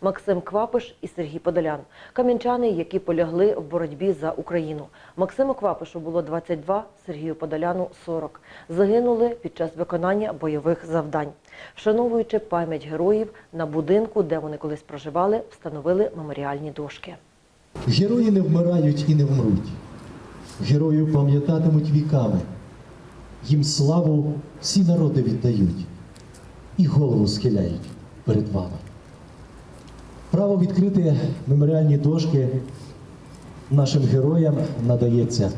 Максим Квапиш і Сергій Подолян, кам'янчани, які полягли в боротьбі за Україну. Максиму Квапишу було 22, Сергію Подоляну 40. Загинули під час виконання бойових завдань. Вшановуючи пам'ять героїв, на будинку, де вони колись проживали, встановили меморіальні дошки. Герої не вмирають і не вмруть. Героїв пам'ятатимуть віками. Їм славу всі народи віддають і голову схиляють перед вами. Право відкрити меморіальні дошки нашим героям надається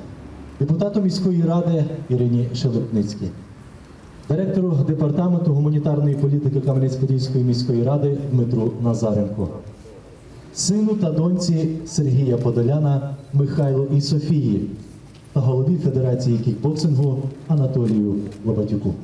депутату міської ради Ірині Шелепницькій, директору департаменту гуманітарної політики Кам'янець-Подільської міської ради Дмитру Назаренко сину та доньці Сергія Подоляна Михайлу і Софії та голові Федерації кікбоксингу Анатолію Лобатюку.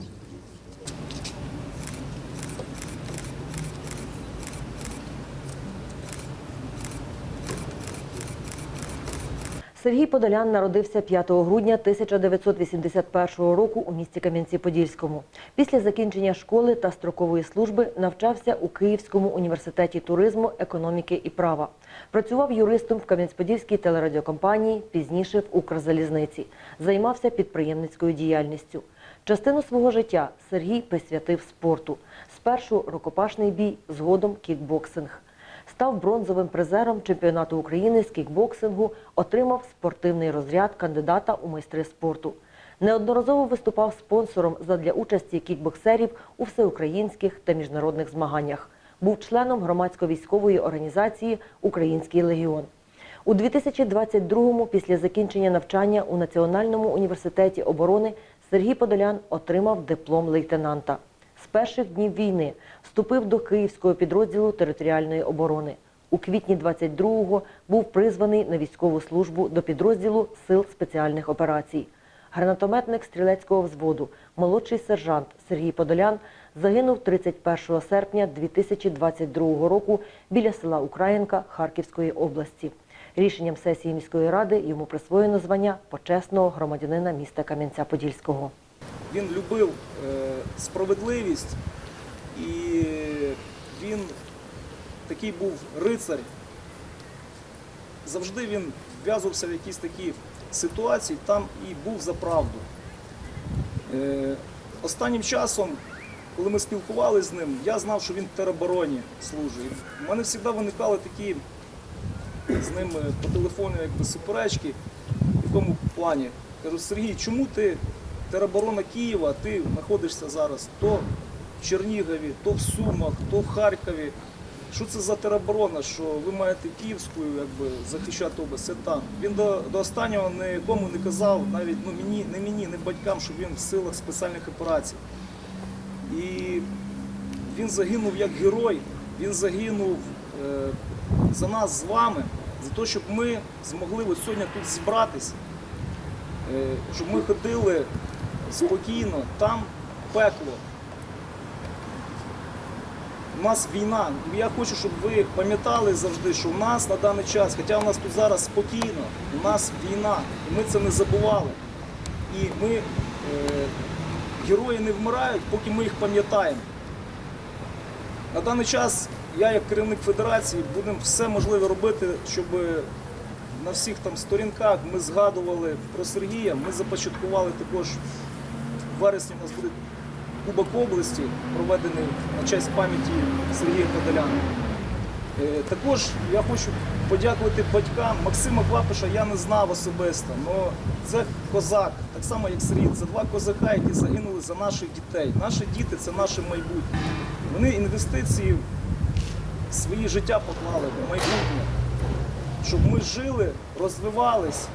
Сергій Подолян народився 5 грудня 1981 року у місті Кам'янці-Подільському. Після закінчення школи та строкової служби навчався у Київському університеті туризму, економіки і права. Працював юристом в Кам'янець-Подільській телерадіокомпанії, пізніше в Укрзалізниці. Займався підприємницькою діяльністю. Частину свого життя Сергій присвятив спорту. Спершу рукопашний бій, згодом кікбоксинг. Став бронзовим призером чемпіонату України з кікбоксингу, отримав спортивний розряд кандидата у майстри спорту. Неодноразово виступав спонсором задля участі кікбоксерів у всеукраїнських та міжнародних змаганнях. Був членом громадсько-військової організації Український легіон. У 2022-му, після закінчення навчання у Національному університеті оборони, Сергій Подолян отримав диплом лейтенанта. З перших днів війни вступив до Київського підрозділу територіальної оборони. У квітні 22-го був призваний на військову службу до підрозділу Сил спеціальних операцій. Гранатометник стрілецького взводу, молодший сержант Сергій Подолян загинув 31 серпня 2022 року біля села Українка Харківської області. Рішенням сесії міської ради йому присвоєно звання почесного громадянина міста Кам'янця-Подільського. Він любив е, справедливість і він такий був рицар. Завжди він вв'язувався в якісь такі ситуації, там і був за правду. Е, останнім часом, коли ми спілкувалися з ним, я знав, що він в теробороні служить. У мене завжди виникали такі з ним е, по телефону якби суперечки. В якому плані? Кажу, Сергій, чому ти тероборона Києва, ти знаходишся зараз то в Чернігові, то в Сумах, то в Харкові. Що це за тероборона, що ви маєте Київську якби, захищати область, це там. Він до, до останнього нікому не казав, навіть ну, мені, не мені, не батькам, що він в силах спеціальних операцій. І він загинув як герой, він загинув е, за нас з вами, за те, щоб ми змогли сьогодні тут зібратися, е, щоб ми ходили спокійно, там пекло. У нас війна. Я хочу, щоб ви пам'ятали завжди, що в нас на даний час, хоча у нас тут зараз спокійно, у нас війна, і ми це не забували. І ми, е, герої не вмирають, поки ми їх пам'ятаємо. На даний час я, як керівник федерації, будемо все можливе робити, щоб на всіх там сторінках ми згадували про Сергія. Ми започаткували також вересні у нас буде Кубок області, проведений на честь пам'яті Сергія Подоляна. Е, Також я хочу подякувати батькам. Максима Клапиша я не знав особисто, але це козак, так само як Сергій. Це два козака, які загинули за наших дітей. Наші діти це наше майбутнє. Вони інвестиції в своє життя поклали в майбутнє, щоб ми жили, розвивались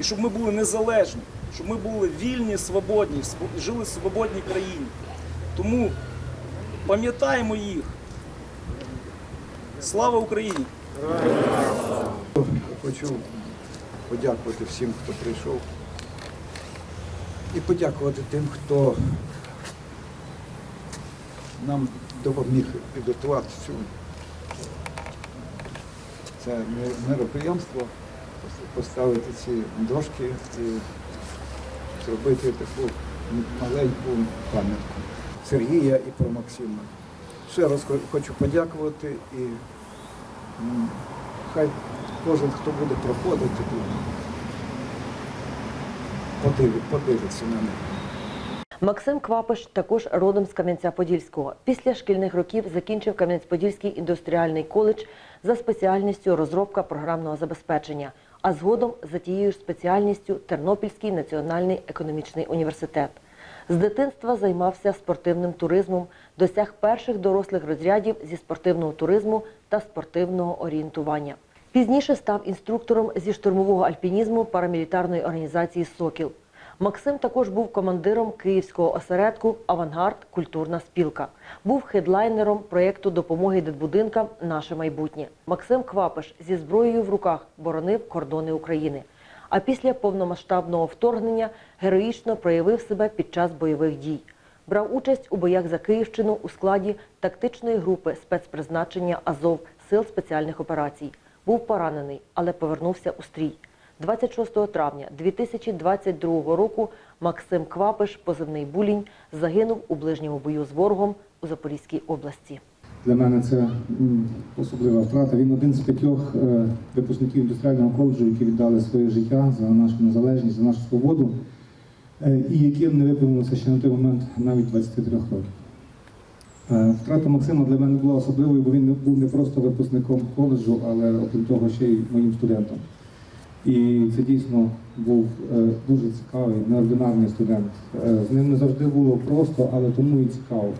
і щоб ми були незалежні, щоб ми були вільні, свободні, жили в свободній країні. Тому пам'ятаємо їх. Слава Україні! Хочу подякувати всім, хто прийшов. І подякувати тим, хто нам допоміг підготувати цю це мероприємство, поставити ці дошки і зробити таку маленьку пам'ятку Сергія і про Максима. Ще раз хочу подякувати і хай кожен, хто буде проходити тут, подивиться на них. Максим Квапиш також родом з Кам'янця-Подільського. Після шкільних років закінчив Кам'янець-Подільський індустріальний коледж за спеціальністю розробка програмного забезпечення, а згодом за тією ж спеціальністю Тернопільський національний економічний університет. З дитинства займався спортивним туризмом, досяг перших дорослих розрядів зі спортивного туризму та спортивного орієнтування. Пізніше став інструктором зі штурмового альпінізму парамілітарної організації Сокіл. Максим також був командиром київського осередку Авангард Культурна спілка. Був хедлайнером проєкту допомоги дитбудинкам Наше майбутнє. Максим Квапиш зі зброєю в руках боронив кордони України. А після повномасштабного вторгнення героїчно проявив себе під час бойових дій. Брав участь у боях за Київщину у складі тактичної групи спецпризначення Азов сил спеціальних операцій. Був поранений, але повернувся у стрій. 26 травня 2022 року Максим Квапиш, позивний Булінь, загинув у ближньому бою з ворогом у Запорізькій області. Для мене це особлива втрата. Він один з п'ятьох е, випускників індустріального коледжу, які віддали своє життя за нашу незалежність, за нашу свободу, е, і яким не виповнилося ще на той момент навіть 23 років. Е, Втрата Максима для мене була особливою, бо він був не просто випускником коледжу, але окрім того ще й моїм студентом. І це дійсно був е, дуже цікавий, неординарний студент. Е, З ним не завжди було просто, але тому і цікаво.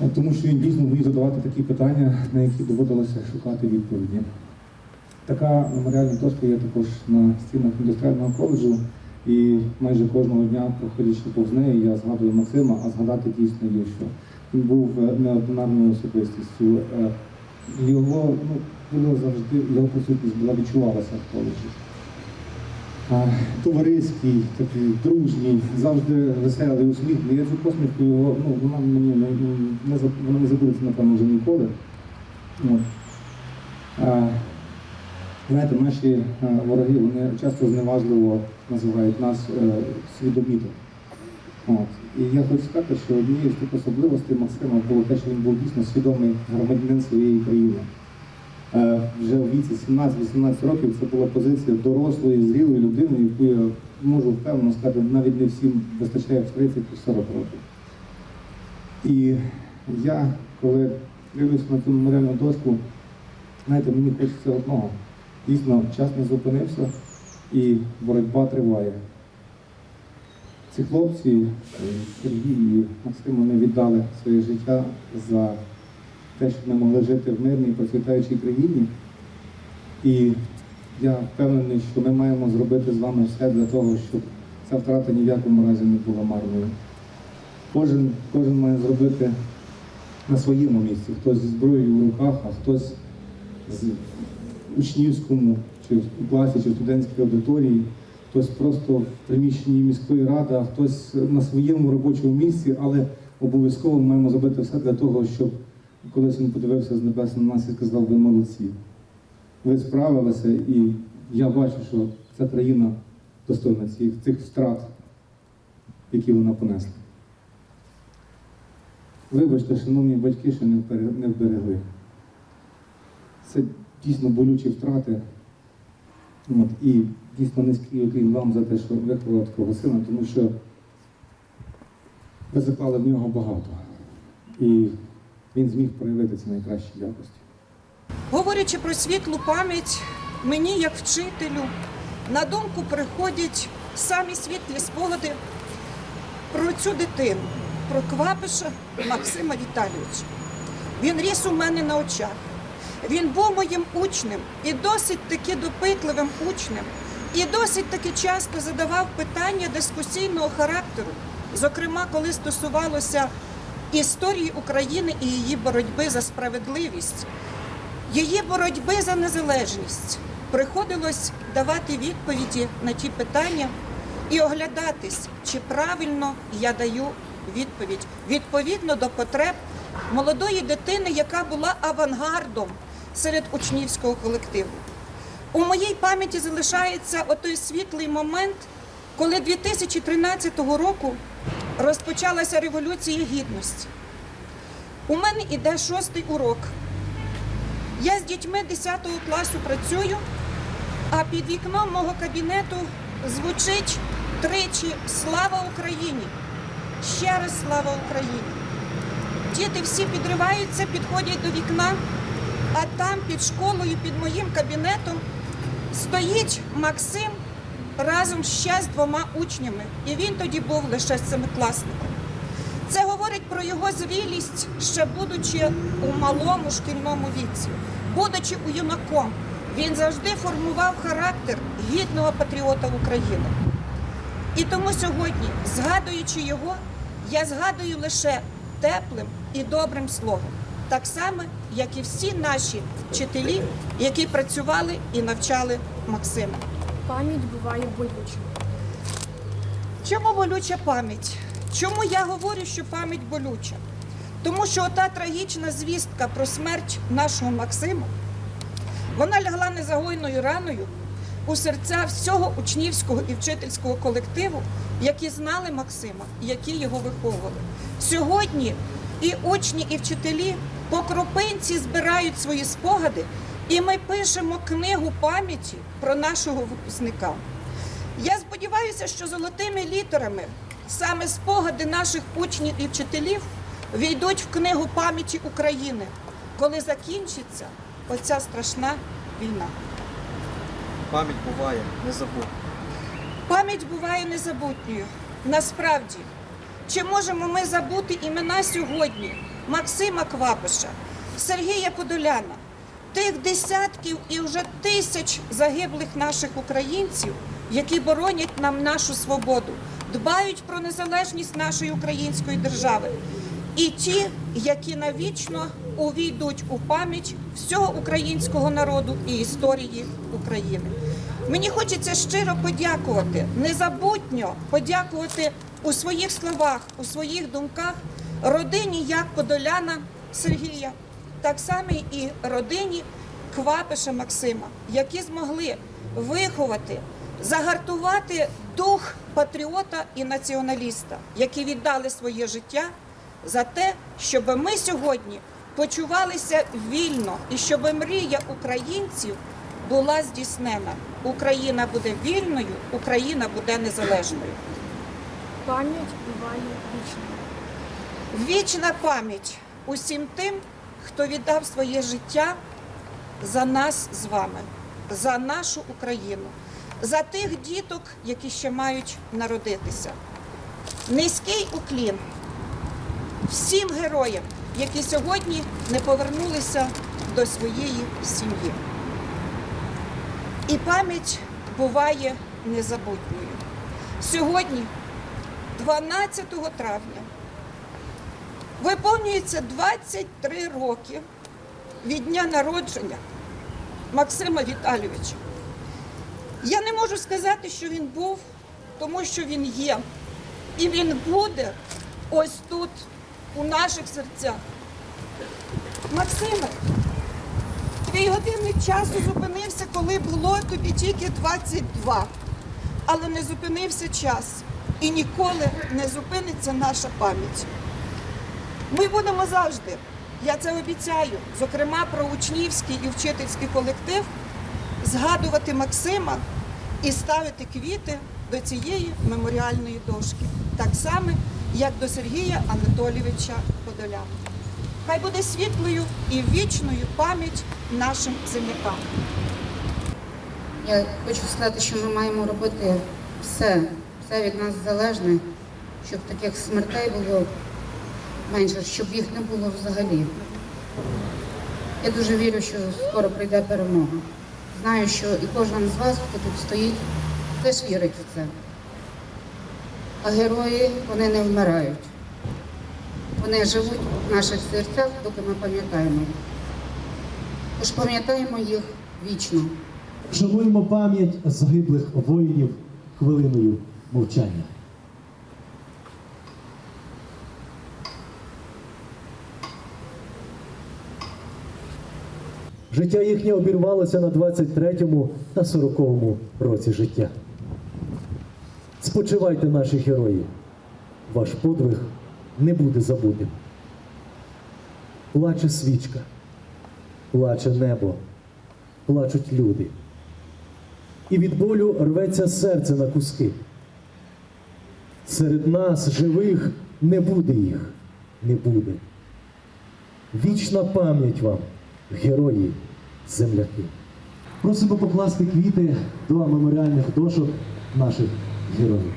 Е, Тому що він дійсно вмів задавати такі питання, на які доводилося шукати відповіді. Така меморіальна дошка є також на стінах індустріального коледжу, і майже кожного дня, проходячи повз неї, я згадую Максима, а згадати дійсно є що. Він був неординарною особистістю. Його, ну, завжди, його присутність була відчувалася в коледжі. Товариський, такий дружній, завжди веселий, усміхний. Я цю посмішку його, ну, вона мені не, не, вона не забудеться, напевно, вже ніколи. А, знаєте, наші вороги вони часто зневажливо називають нас е, свідомітом. От. І я хочу сказати, що однією з тих особливостей Максима було те, що він був дійсно свідомий громадянин своєї країни. Е, вже в віці 17-18 років це була позиція дорослої, зрілої людини, яку я можу впевнено сказати, навіть не всім вистачає в 30-40 років. І я, коли дивлюся на цю меморіальну доску, знаєте, мені хочеться одного. Дійсно, час не зупинився і боротьба триває. Ці хлопці, е, Сергій і Максим, вони віддали своє життя за те, щоб ми могли жити в мирній, процвітаючій країні. І я впевнений, що ми маємо зробити з вами все для того, щоб ця втрата ні в якому разі не була марною. Кожен, кожен має зробити на своєму місці. Хтось зі зброєю в руках, а хтось з учнівському чи в класі, чи в студентській аудиторії, хтось просто в приміщенні міської ради, а хтось на своєму робочому місці, але обов'язково ми маємо зробити все для того, щоб колись він подивився з небес на нас і сказав, ви молодці. Ви справилися, і я бачу, що ця країна достойна цих, цих втрат, які вона понесла. Вибачте, шановні батьки, що не вберегли. Це дійсно болючі втрати. От, і дійсно низький уклін вам за те, що виховали такого сина, тому що ви заклали в нього багато. І він зміг проявити ці найкращі якості. Говорячи про світлу пам'ять, мені, як вчителю, на думку приходять самі світлі спогади про цю дитину, про Квапиша Максима Віталійовича. Він ріс у мене на очах. Він був моїм учнем і досить таки допитливим учнем, і досить таки часто задавав питання дискусійного характеру, зокрема, коли стосувалося історії України і її боротьби за справедливість. Її боротьби за незалежність. Приходилось давати відповіді на ті питання і оглядатись, чи правильно я даю відповідь. Відповідно до потреб молодої дитини, яка була авангардом серед учнівського колективу. У моїй пам'яті залишається отой світлий момент, коли 2013 року розпочалася революція гідності. У мене іде шостий урок. Я з дітьми 10 класу працюю, а під вікном мого кабінету звучить тричі Слава Україні! Ще раз слава Україні! Діти всі підриваються, підходять до вікна, а там під школою, під моїм кабінетом стоїть Максим разом ще з двома учнями. І він тоді був лише семикласником. Це говорить про його зрілість, ще будучи у малому шкільному віці, будучи у юнаком, він завжди формував характер гідного патріота України. І тому сьогодні, згадуючи його, я згадую лише теплим і добрим словом, так само, як і всі наші вчителі, які працювали і навчали Максима. Пам'ять буває болючою. Чому болюча пам'ять? Чому я говорю, що пам'ять болюча? Тому що ота трагічна звістка про смерть нашого Максима, вона лягла незагойною раною у серця всього учнівського і вчительського колективу, які знали Максима, які його виховували. Сьогодні і учні, і вчителі по кропинці збирають свої спогади, і ми пишемо книгу пам'яті про нашого випускника. Я сподіваюся, що золотими літерами саме спогади наших учнів і вчителів війдуть в книгу пам'яті України, коли закінчиться оця страшна війна. Пам'ять буває незабутня. Пам'ять буває незабутньою. Насправді, чи можемо ми забути імена сьогодні Максима Квапиша, Сергія Подоляна, тих десятків і вже тисяч загиблих наших українців, які боронять нам нашу свободу, дбають про незалежність нашої української держави, і ті, які навічно увійдуть у пам'ять всього українського народу і історії України. Мені хочеться щиро подякувати, незабутньо подякувати у своїх словах, у своїх думках родині як Подоляна Сергія, так само і родині Квапиша Максима, які змогли виховати, загартувати дух патріота і націоналіста, які віддали своє життя за те, щоб ми сьогодні почувалися вільно і щоб мрія українців була здійснена. Україна буде вільною, Україна буде незалежною. Пам'ять буває вічною. Вічна пам'ять усім тим, хто віддав своє життя за нас з вами, за нашу Україну, за тих діток, які ще мають народитися. Низький уклін всім героям, які сьогодні не повернулися до своєї сім'ї. І пам'ять буває незабутньою. Сьогодні, 12 травня, виповнюється 23 роки від дня народження Максима Віталійовича. Я не можу сказати, що він був, тому що він є. І він буде ось тут, у наших серцях. Максиме, твій годинник часу зупинився, коли було тобі тільки 22. Але не зупинився час і ніколи не зупиниться наша пам'ять. Ми будемо завжди, я це обіцяю, зокрема про учнівський і вчительський колектив, згадувати Максима і ставити квіти до цієї меморіальної дошки, так само, як до Сергія Анатолійовича Подоляна. Хай буде світлою і вічною пам'ять нашим землякам. Я хочу сказати, що ми маємо робити все, все від нас залежне, щоб таких смертей було менше, щоб їх не було взагалі. Я дуже вірю, що скоро прийде перемога. Знаю, що і кожен з вас, хто тут стоїть, теж вірить у це. А герої вони не вмирають. Вони живуть в наших серцях, доки ми пам'ятаємо їх. Тож пам'ятаємо їх вічно. Шануємо пам'ять загиблих воїнів хвилиною мовчання. Життя їхнє обірвалося на 23-му та 40-му році життя. Спочивайте, наші герої. Ваш подвиг не буде забутим. Плаче свічка. плаче небо, плачуть люди. І від болю рветься серце на куски. Серед нас, живих, не буде їх, не буде. Вічна пам'ять вам, герої, земляки. Просимо покласти квіти до меморіальних дошок наших героїв.